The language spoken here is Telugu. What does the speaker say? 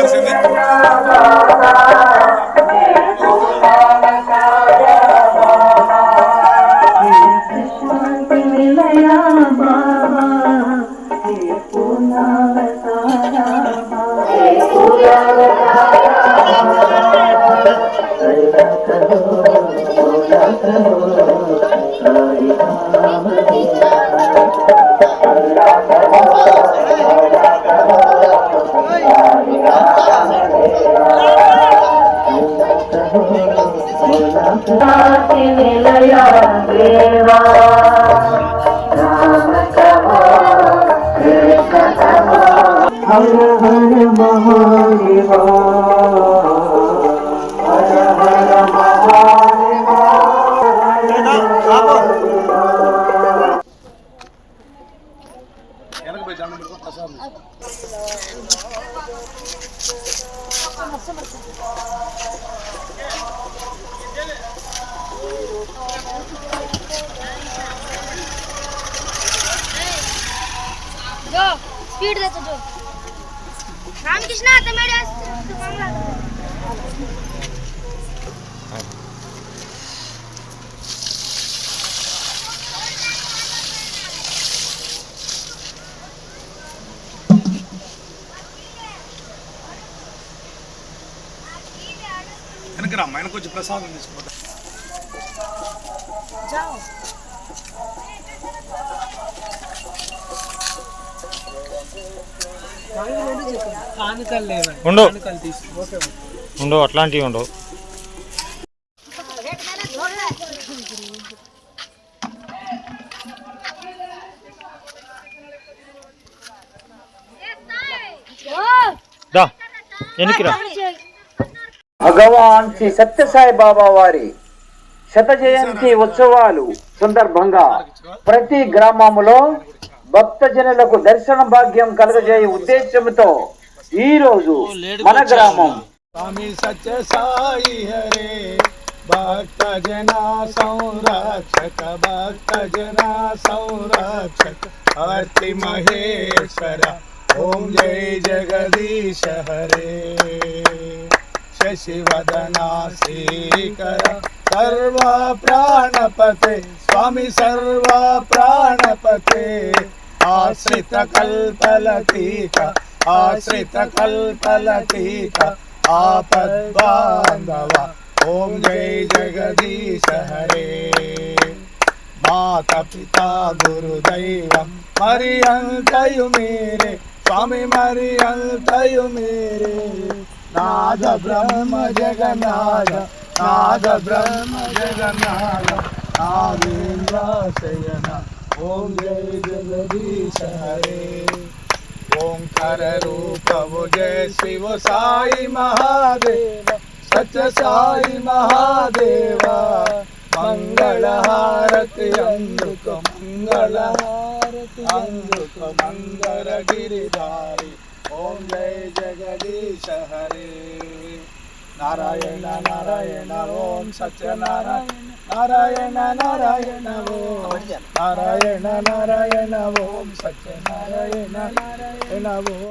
எல்லாரும் சேர்ந்து Thank you. హే పూర్ణావతారా బాబా శాంతి విలయ దేవా రామ కవో కృష్ణ కవో హర హర మహాదేవా హర హర మహాదేవా వెనక పోయి దండం పెట్టుకో ప్రసాదం जो स्पीड देतो जो रामकृष्ण आता मेरे వెనక రా వెనక వచ్చి ప్రసాదం తీసుకో ఉండు. ఉండు అట్లాంటివి ఉండవు దా ఎన్నికిరా? భగవాన్ శ్రీ సత్యసాయి బాబా వారి శత జయంతి ఉత్సవాలు సందర్భంగా ప్రతి గ్రామములో భక్తజనులకు దర్శన భాగ్యం కలుగజేయ ఉద్దేశంతో ఈ రోజు మన గ్రామం స్వామి సత్య సాయి హరే భక్త జన సంరక్షక భక్త జన సంరక్షక ఆర్తి మహేశ్వర ఓం జై జగదీశ హరే శశివదనా శ్రీకర సర్వ ప్రాణపతే స్వామి సర్వ ప్రాణపతే ఆశ్రిత కల్పలతీక ఆశ్రిత కల్పలతీత ఆపద్బాంధవ ఓం జై జగదీశ హరే మాత పితా గురుదైవం మరి అంతయు మీరే స్వామి మరి అంతయు మీరే నాద బ్రహ్మ జగన్నాథ నాద బ్రహ్మ జగన్నాథ నాగేంద్రాశయన ఓం జై జగదీశ హరే ఓంకార రూపవు జయ శివ సాయి మహాదేవ సత్య సాయి మహాదేవ. మంగళ హారతి అందుకు మంగళ హారతి అందుకు మంగళ గిరిధారి ఓం జయ జగదీశ హరే. నారాయణ నారాయణ ఓం సత్యనారాయణ. നാരായണ നാരായണവോ. നാരായണ നാരായണവോ. സത്യനാരായണ നാരായണവോ.